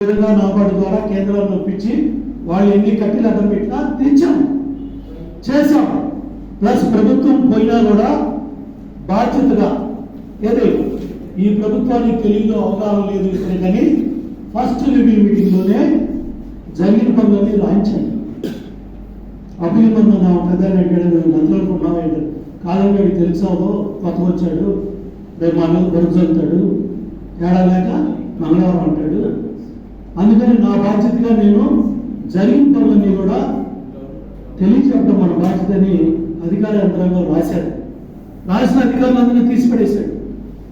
విధంగా నాబార్డు ద్వారా కేంద్రాన్ని ఒప్పించి వాళ్ళు ఎన్ని కట్టిలు అడ్డం పెట్టినా తెచ్చాము చేశాం ప్లస్ ప్రభుత్వం పోయినా కూడా బాధ్యతగా ఏదో? ఈ ప్రభుత్వానికి తెలియదు అవగాహన లేదు ఇక్కడ కానీ ఫస్ట్ రివ్యూ మీటింగ్లోనే జరిగిన పనులని రాయించండి అభినందన నా పెద్ద మంత్రులుకున్నావు కాలం కాలంలో తెలుసావో కొత్త వచ్చాడు రేపు మన బరువు చదువుతాడు తేడా లేక మంగళవారం అంటాడు. అందుకని నా బాధ్యతగా నేను జరిగిన పనులన్నీ కూడా తెలియచెప్పడం మన బాధ్యతని అధికార యంత్రాంగం రాశారు. రాసిన అధికారులందరినీ తీసిపడేశాడు.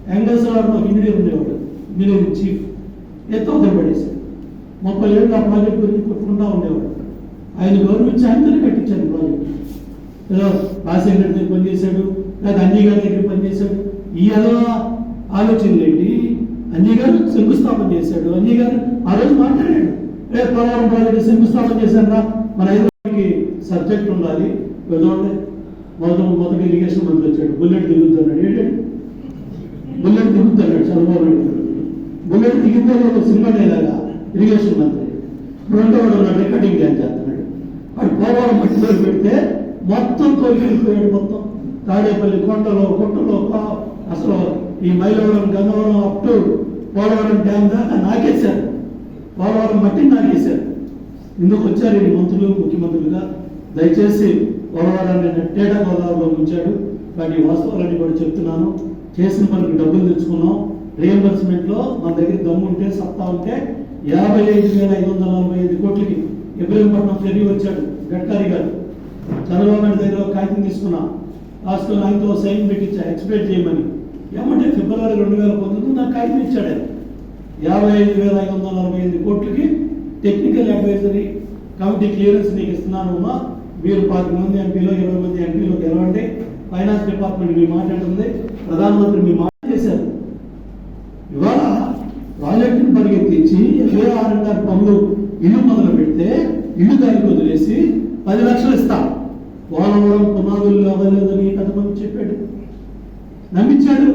వెంకటేశ్వరరావు ఒక ఇంజనీర్ ఉండేవాడు మీరు చీఫ్. ఎత్తో పడేశాడు ముప్పై ఏళ్ళు ఆ ప్రాజెక్ట్ గురించి కొట్టుకుంటా ఉండేవాడు. ఆయన గౌరవించి ఆయనతోనే కట్టించాడు ప్రాజెక్ట్. ఏదో రాజశేఖర్ దగ్గర పనిచేశాడు లేదా అన్నీ గారి దగ్గర పనిచేశాడు. ఈ ఏదో ఆలోచనలు ఏంటి అన్నీ గారు శంకుస్థాపన చేశాడు. అన్నీ గారు ఆ రోజు మాట్లాడాడు. రే పోలవరం ప్రాజెక్టు శంకుస్థాపన చేశారా మన హైదరాబాద్కి సబ్జెక్ట్ ఉండాలి. చూడండి మొదటి మొదటి ఇరిగేషన్ మంత్రి వచ్చాడు. బుల్లెట్ దిగుతున్నాడు ఏంటండి బుల్లెట్ దిగుతున్నాడు చంద్రబాబు నాయుడు బుల్లెట్ దిగితే ఒక సినిమా డైలాగా ఇరిగేషన్ మంత్రి. రెండో వాడు ఉన్నాడు రికార్డింగ్ డ్యాన్స్ చేస్తున్నాడు. వాడు పోలవరం మట్టిలో పెడితే మొత్తం తొలగిపోయాడు మొత్తం. తాడేపల్లి కొండలో కొండలో పా- అసలు ఈ Mylavaram Gannavaram up to Polavaram dam దాకా నాకేశారు. పోలవరం మట్టిని నాకేశారు. ఇందుకు వచ్చారు ఈ మంత్రులు ముఖ్యమంత్రులుగా. దయచేసి పోలవరాన్ని నెట్టేడా గోదావరిలో ఉంచాడు. వాటి వాస్తవాలని కూడా చెప్తున్నాను. చేసిన పనికి డబ్బులు తెచ్చుకున్నాం. రియంబర్స్మెంట్లో మన దగ్గర దమ్ము ఉంటే సత్తా ఉంటే యాభై ఐదు వేల ఐదు వందల నలభై ఐదు కోట్లకి ఇబ్రహీంపట్నం ఫెరీ వచ్చాడు గడ్కరీ గారు. చంద్రబాబు నాయుడు దగ్గర కాగితం తీసుకున్నా. రాసుకొని ఆయనతో సైన్ పెట్టించా ఎక్స్పెక్ట్ చేయమని. ఏమంటే ఫిబ్రవరి రెండు వేల పంతొమ్మిది నాకు కాగితం ఇచ్చాడు ఆయన. యాభై ఐదు వేల ఐదు వందల నలభై ఎనిమిది కోట్లకి టెక్నికల్ అడ్వైజరీ కమిటీ క్లియరెన్స్ నీకు ఇస్తున్నాను అమ్మా. మీరు పది మంది ఎంపీలో ఇరవై మంది ఎంపీలో గెలవండి. ఫైనాన్స్ డిపార్ట్మెంట్ మీ మాట్లాడుతుంది ప్రధానమంత్రి మీ మాట చేశారు. ఇవాళ ప్రాజెక్టును పరిగెత్తించి ఇరవై ఆరు పనులు ఇల్లు మొదలు పెడితే ఇల్లు దానికి వదిలేసి పది లక్షలు ఇస్తాం పోలవరం పునాదులు అవ్వలేదని కొంతమంది చెప్పాడు నమ్మించాడు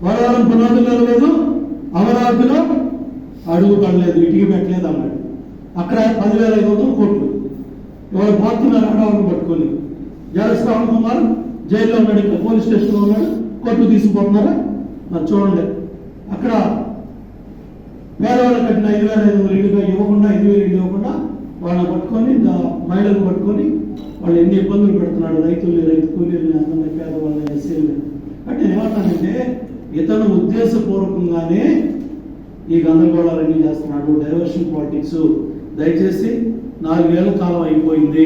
పోలవరం పునాదులు లేదు అమరావతిలో అడుగు పడలేదు ఇటుకి పెట్టలేదు అన్నాడు. అక్కడ పదివేల ఐదు వందల కోట్లు. ఎవరు పోతున్నారు అడవాలను పట్టుకొని. జగన్ కుమార్ జైల్లో ఉన్నాడు ఇక్కడ పోలీస్ స్టేషన్లో ఉన్నాడు. కోర్టు తీసుకుపోతున్నారా? మరి చూడండి. అక్కడ పేదవాళ్ళు కట్టిన ఐదు వేల ఐదు వందలు ఇల్లుగా ఇవ్వకుండా ఐదు వేలు ఇల్లు ఇవ్వకుండా వాళ్ళని పట్టుకొని మహిళలు పట్టుకొని వాళ్ళు ఎన్ని ఇబ్బందులు పెడుతున్నాడు రైతులు రైతు కూలీలు అందరినీ పేదవాళ్ళని ఎస్సీలు అంటే ఏమంటానంటే ఇతను ఉద్దేశపూర్వకంగానే ఈ గందరగోళాలన్నీ చేస్తున్నాడు డైవర్షన్ పాలిటిక్స్ దయచేసి నాలుగేళ్ళ కాలం అయిపోయింది.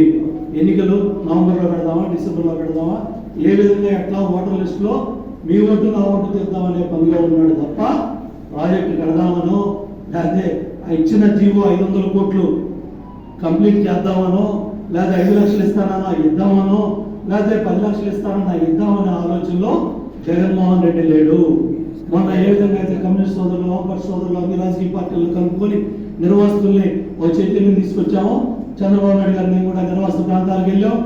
ఎన్నికలు నవంబర్లో పెడదామా డిసెంబర్లో పెడదామా? ఏ విధంగా ఎట్లా ఓటర్ లిస్టులో మీ ఓటు నా ఓటు తెద్దామనే పనిలో ఉన్నాడు తప్ప ప్రాజెక్టు కడదామనో లేకపోతే ఆ ఇచ్చిన జీవో ఐదు వందల కోట్లు కంప్లీట్ చేద్దామనో లేదా ఐదు లక్షలు ఇస్తానన్నా ఇద్దామనో లేకపోతే పది లక్షలు ఇస్తానన్నా ఇద్దామనే ఆలోచనలో జగన్మోహన్ రెడ్డి లేడు. మొన్న ఏ విధంగా అయితే కమ్యూనిస్ట్ సోదరులు వామపక్ష సోదరులు అన్ని రాజకీయ పార్టీలను కలుపుకొని నిర్వాసితుల్ని ఒక చైతన్యం తీసుకొచ్చాము చంద్రబాబు నాయుడు గారిని కూడా నిర్వాసిత ప్రాంతాలకు వెళ్ళాం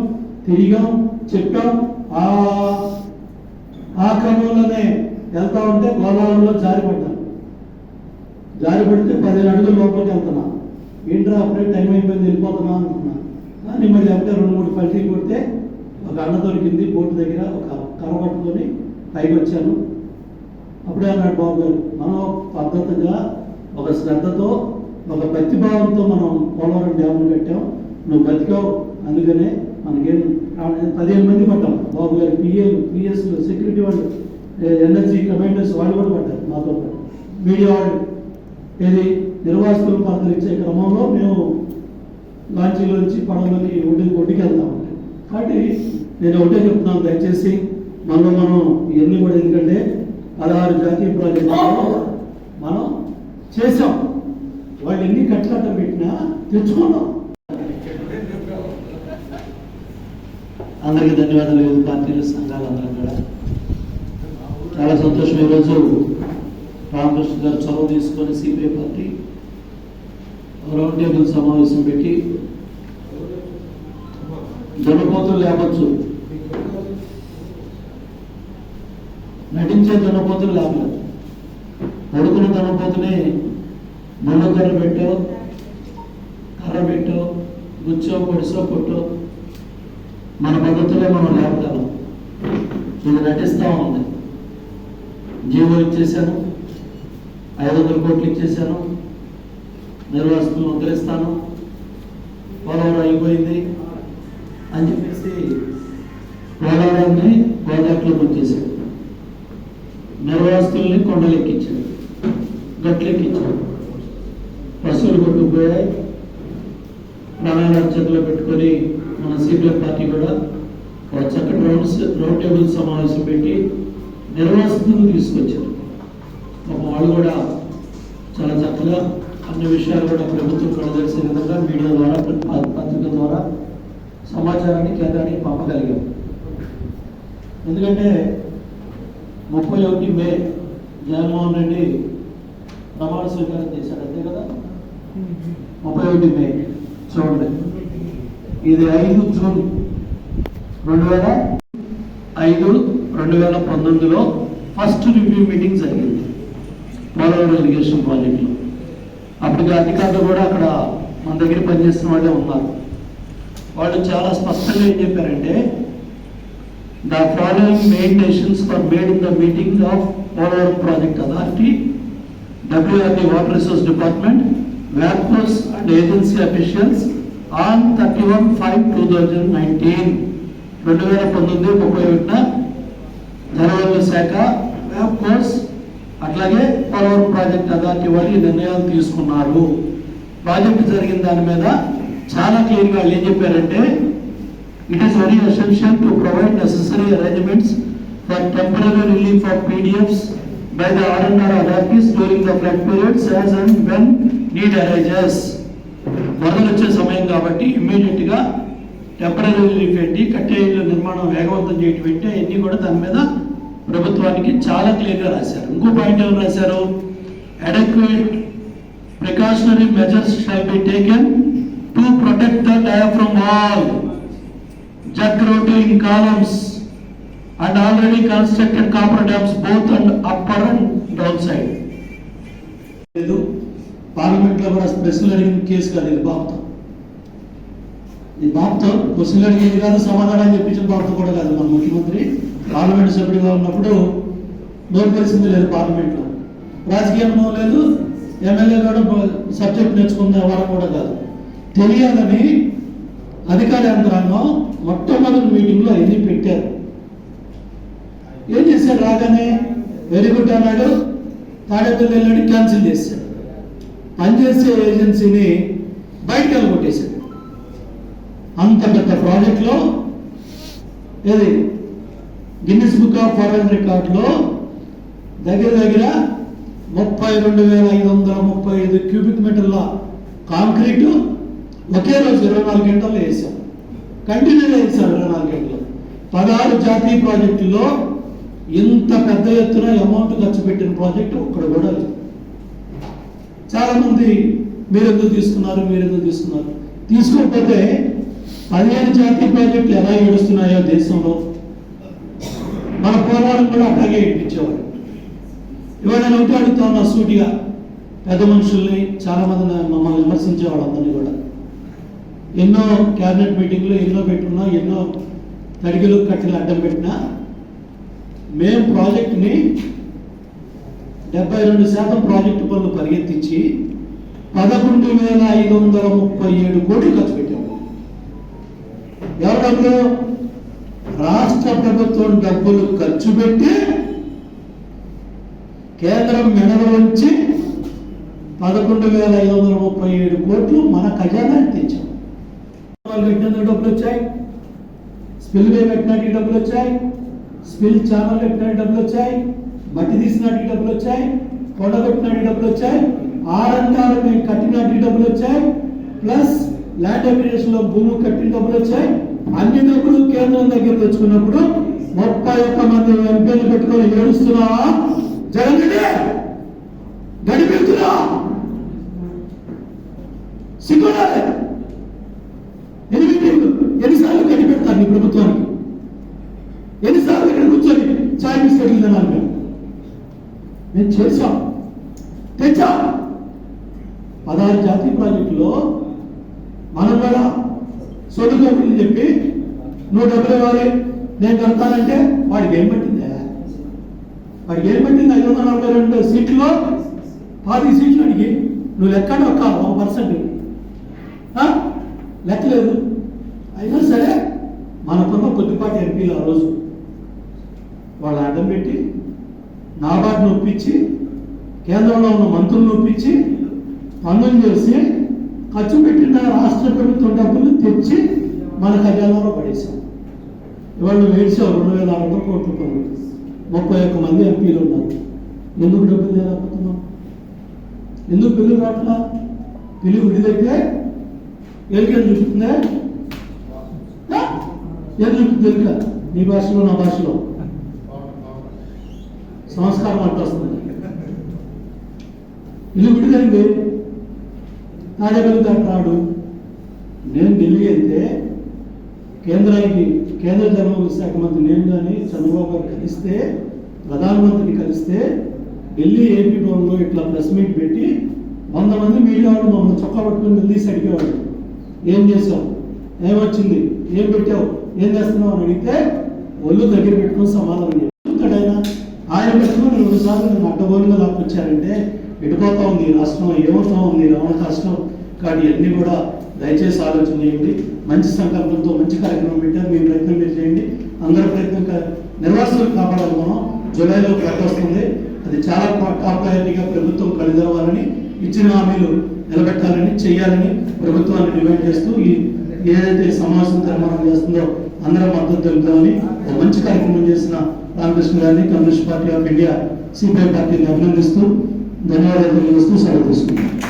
తిరిగాం చెప్పాం. ఆ ఆ క్రమంలోనే వెళ్తా ఉంటే గోదావరిలో జారిపడ్డాను జారిపడితే పదిహేను అడుగుల లోపలికి వెళ్తున్నా. ఏంట్రా అప్పుడే టైం అయిపోయింది వెళ్ళిపోతున్నా అనుకున్నా కానీ మళ్ళీ అప్పుడే రెండు మూడు పల్టీ కొడితే ఒక అన్న దొరికింది బోటు దగ్గర ఒక కర్ర పట్టుకొని పైకి వచ్చాను అప్పుడే అన్నాడు బాబు గారు మనం పద్ధతిగా ఒక శ్రద్ధతో ఒక భక్తిభావంతో మనం పోలవరం డ్యాములు కట్టాం. నువ్వు బతికావు. అందుకనే మనకేం పదిహేను మంది పట్టాం బాబు గారు పిఏలు పిఎస్లు సెక్యూరిటీ వాళ్ళు ఎన్ఎస్జీ కమాండర్స్ వాళ్ళు కూడా పడ్డారు మాతో మీడియా వాళ్ళు. ఏది? పాత్ర ఇచ్చే క్రమంలో మేము లాంచీలోంచి పడవలోకి ఒడ్డు ఒడ్డుకి వెళ్తాం కాబట్టి నేను ఒకటే చెప్తున్నాను దయచేసి మనలో మనం ఇవన్నీ కూడా ఎందుకంటే పదహారు జాతీయ ప్రాజెక్టులు మనం చేసాం వాళ్ళు ఎన్ని కట్టకట్ట పెట్టినా తెచ్చుకున్నాం. అందరికీ ధన్యవాదాలు. వివిధ పార్టీలు సంఘాలు అందరం కూడా చాలా సంతోషం. ఈరోజు రామకృష్ణ గారు చొరవ తీసుకొని సిపిఐ పార్టీ రౌండ్ టేబుల్ సమావేశం పెట్టి దున్నపోతులు లేపచ్చు. నటించే దున్నపోతులు లేపలేదు కొడుకున దున్నపోతునే ముందు కర్ర పెట్టో కర్ర పెట్టో గుచ్చో పొడిసో కొట్టో. మన పద్ధతులే మనం లేపుతాము ఇది నటిస్తూ ఉంది జీవో ఇచ్చేసాను ఐదు వందల కోట్లు ఇచ్చేసాను నిర్వాసితులు వదిలేస్తాను. పోలవరం అయిపోయింది. అని చెప్పేసి పోలవరాన్ని గోదావరిలోకి గుర్తించాడు నిర్వాసితుల్ని కొండలెక్కించాడు గట్లెక్కించాడు. పశువులు కొట్టుకుపోయాయి. ప్రణాళిక చేతిలో పెట్టుకొని మన సిపిఎం పార్టీ కూడా ఒక చక్కటి రౌండ్ రౌండ్ టేబుల్ సమావేశం పెట్టి నిర్వాసితులను తీసుకొచ్చారు. వాళ్ళు కూడా చాలా చక్కగా అన్ని విషయాలు కూడా ప్రభుత్వం కడదలిసే విధంగా మీడియా ద్వారా పత్రిక ద్వారా సమాచారాన్ని కేంద్రానికి పంపగలిగాం ఎందుకంటే ముప్పై ఒకటి మే జగన్మోహన్ రెడ్డి ప్రమాణ స్వీకారం చేశాడు అంతే కదా? ముప్పై ఒకటి మే చూడండి. ఇది ఐదు జూన్ రెండు వేల ఐదు రెండు వేల పంతొమ్మిదిలో ఫస్ట్ రివ్యూ మీటింగ్ జరిగింది పోలవరం ఇరిగేషన్ ప్రాజెక్టులో అప్పటికి అధికారులు కూడా అక్కడ మన దగ్గర పనిచేస్తున్న వాళ్ళే ఉన్నారు. వాళ్ళు చాలా స్పష్టంగా ఏం చెప్పారంటే The following main decisions for made in the meeting of Polavaram Project Authority, WRD Water Resource Department, workers and agency officials on 31/5/2019, రెండు వేల పంతొమ్మిది ముప్పై ఒకటిన జలవనరుల శాఖ వ్యాప్కోస్ అట్లాగే పోలవరం ప్రాజెక్ట్ అథారిటీ వాళ్ళు ఈ నిర్ణయాలు తీసుకున్నారు. ప్రాజెక్ట్ జరిగిన దాని మీద చాలా క్లియర్గా వాళ్ళు ఏం చెప్పారంటే it is very essential to provide necessary arrangements for temporary relief of PDFs by the R&R authorities during the flood periods as and when need arises. వరదలు వచ్చే సమయం కాబట్టి ఇమ్మీడియట్గా టెంపరీ రిలీఫ్ ఏంటి కట్టేళ్ళ నిర్మాణం వేగవంతం చేయటం ఏంటి అవన్నీ కూడా దాని మీద ప్రభుత్వానికి చాలా క్లియర్గా రాశారు. ఇంకో పాయింట్ ఏమైనా రాశారు? Adequate precautionary measures shall be taken to protect the diaphragm all jug rotating columns and already constructed copper dams both on upper and down side. లేదు. పార్లమెంట్లో కూడా ప్రశ్నలు అడిగిన కేసు కాదు ఇది బాబుతో ఈ బాబుతో క్వశ్చన్లు అడిగేది కాదు సమాధానం చెప్పించిన బాబుతో కూడా కాదు మన ముఖ్యమంత్రి. పార్లమెంట్ సభ్యుడిగా ఉన్నప్పుడు నోరు తెలిసింది లేదు పార్లమెంట్లో. లేదు ఎమ్మెల్యే కూడా సబ్జెక్ట్ నేర్చుకునే వారు కూడా కాదు. తెలియాలని అధికార యంత్రాంగం మొట్టమొదటి మీటింగ్లో అవన్నీ పెట్టారు. ఏం చేశాడు రాగానే వెరీ గుడ్ అన్నాడు తాడేపల్లి వెళ్ళాడు క్యాన్సిల్ చేశాడు పనిచేసే ఏజెన్సీని బయటకు వెళ్ళగొట్టేశాడు అంత పెద్ద ప్రాజెక్ట్లో ఏది? గిన్నిస్ బుక్ ఆఫ్ వరల్డ్ రికార్డులో దగ్గర దగ్గర ముప్పై రెండు వేల ఐదు వందల ముప్పై ఐదు క్యూబిక్ మీటర్ల కాంక్రీటు ఒకే రోజు ఇరవై నాలుగు గంటల్లో వేసాం కంటిన్యూ వేసాం ఇరవై నాలుగు పదహారు జాతీయ ప్రాజెక్టులో ఇంత పెద్ద ఎత్తున అమౌంట్ ఖర్చు పెట్టిన ప్రాజెక్ట్ ఒక్కడ కూడా లేదు. చాలామంది మీరు ఎందుకు తీసుకున్నారు మీరు ఎందుకు తీసుకున్నారు? తీసుకోకపోతే పదిహేను జాతీయ ప్రాజెక్టులు ఎలా ఏడుస్తున్నాయో దేశంలో మన పోరాటం కూడా అట్లాగే ఇప్పించేవారు. ఇవాళ నేను ఒకటి అడుగుతా ఉన్నా సూటిగా. పెద్ద మనుషుల్ని చాలామంది మమ్మల్ని విమర్శించేవాడు అందరినీ కూడా. ఎన్నో క్యాబినెట్ మీటింగ్లు ఎన్నో పెట్టుకున్నా ఎన్నో తడిగలు కట్టెలు అడ్డం పెట్టినా మేము ప్రాజెక్ట్ని డెబ్బై రెండు శాతం ప్రాజెక్టు పనులు పరిగెత్తించి పదకొండు వేల ఐదు వందల ముప్పై ఏడు కోట్లు ఖర్చు పెట్టాము ఎవరు డబ్బులు రాష్ట్ర ప్రభుత్వం డబ్బులు ఖర్చు పెట్టి కేంద్రం మెడలు వచ్చి పదకొండు వేల ఐదు వందల ముప్పై ఏడు కోట్లు మన ఖజానాకి తెచ్చాము వాళ్ళు పెట్టినందుకు డబ్బులు వచ్చాయి. స్పిల్ వే పెట్టినట్టు డబ్బులు వచ్చాయి. స్పిల్ ఛానల్ పెట్టినట్టు డబ్బులు వచ్చాయి. మట్టి తీసినట్టు డబ్బులు వచ్చాయి. కొండ పెట్టినట్టు డబ్బులు వచ్చాయి. ఆరంటాలు మేము కట్టినట్టు డబ్బులు వచ్చాయి. ప్లస్ ల్యాండ్ అప్లికేషన్లో భూమి కట్టిన డబ్బులు వచ్చాయి. అన్ని డబ్బులు కేంద్రం దగ్గర తెచ్చుకున్నప్పుడు ముప్పై ఒక్క మంది ఎంపీలు పెట్టుకొని ఏడుస్తున్నావా జగన్ గడిపిస్తున్నా గడిపెడుతున్నా సిగ్గుండాలి ఎన్ని మీటింగ్లు ఎన్నిసార్లు గడి పెడతారు నీ ప్రభుత్వానికి? ఎన్నిసార్లు ఇక్కడ కూర్చొని చాయ్ బిస్కెట్లు తినాలి మేము మేము చేసాం తెచ్చాం? పదహారు జాతీయ ప్రాజెక్టులో మనం కూడా సొంత చెప్పి నువ్వు డబ్బులు ఇవ్వాలి నేను కడతానంటే వాడికి ఏం పట్టిందా? వాడికి ఏం పట్టింది? ఐదు వందల నలభై రెండు సీట్లో. పాతి సీట్లు అడిగి నువ్వు లెక్కని ఒక ఒక పర్సెంట్. లెక్కలేదు. అయినా సరే మనకున్న కొద్దిపాటి ఎంపీలు ఆ రోజు వాళ్ళు అడ్డం పెట్టి నాబార్డును ఒప్పించి కేంద్రంలో ఉన్న మంత్రులను ఒప్పించి పనులు చేసి ఖర్చు పెట్టిన రాష్ట్ర ప్రభుత్వం డబ్బులు తెచ్చి మన ఖజానాలో పడేశాం. ఇవాళ నువ్వు ఏడ్చావు రెండు వేల ఆరు వందల కోట్ల పనులు ముప్పై ఒక్క మంది ఎంపీలు ఉన్నారు. ఎందుకు డబ్బులు లేకపోతున్నాం ఎందుకు పిల్లలు రావట్లా బిల్లు విడిదైతే ఎలుకలు చూస్తుందా ఏం నీకు తెలియక నీ భాషలో నా భాషలో. సంస్కారం అంటూ వస్తుంది. ఇల్లు విడిదైంది తాడేపల్లి రాడు నేను ఢిల్లీ వెళ్తే కేంద్రానికి కేంద్ర జనవరి శాఖ మంత్రి నేను కానీ చంద్రబాబు గారు కలిస్తే ప్రధానమంత్రిని కలిస్తే ఢిల్లీ ఏపీ భవన్లో ఇట్లా ప్రెస్ మీట్ పెట్టి వంద మంది మీడియా వాళ్ళు మమ్మల్ని చొక్కా పట్టుకుని ఢిల్లీ అడిగేవాడు ఏం చేసావు ఏమొచ్చింది? ఏం పెట్టావు? ఏం చేస్తున్నావు అని అడిగితే ఒళ్ళు దగ్గర పెట్టుకుని సమాధానం చెప్తాడైనా ఆయన పెట్టుకుని రెండు సార్లు నన్ను అడ్డగోలుగా లాక్కొచ్చారంటే ఎడిపోతా ఉంది ఈ రాష్ట్రం ఏమవుతా ఉంది రావణ కష్టం. కానీ అన్నీ కూడా దయచేసి ఆలోచన చేయండి. మంచి సంకల్పంతో మంచి కార్యక్రమం పెట్టారు. మీ ప్రయత్నం మీరు చేయండి. అందరి ప్రయత్నం కా- నిర్వాసితులు కాపాడాలి మనం. జూలైలో ప్రకటన వస్తుంది. అది చాలా టాప్ ప్రయారిటీగా ప్రభుత్వం కలుదరవాలని ఇచ్చిన హామీలు నిలబెట్టాలని చేయాలని ప్రభుత్వాన్ని డిమాండ్ చేస్తూ ఈ ఏదైతే సమావేశం తీర్మానం చేస్తుందో అందరం మద్దతు తెలుపుతామని ఒక మంచి కార్యక్రమం చేసిన రామకృష్ణ గారిని communist party of India CPI పార్టీని అభినందిస్తూ ధన్యవాదాలు తెలియజేస్తూ సెలవు తీసుకుంటాం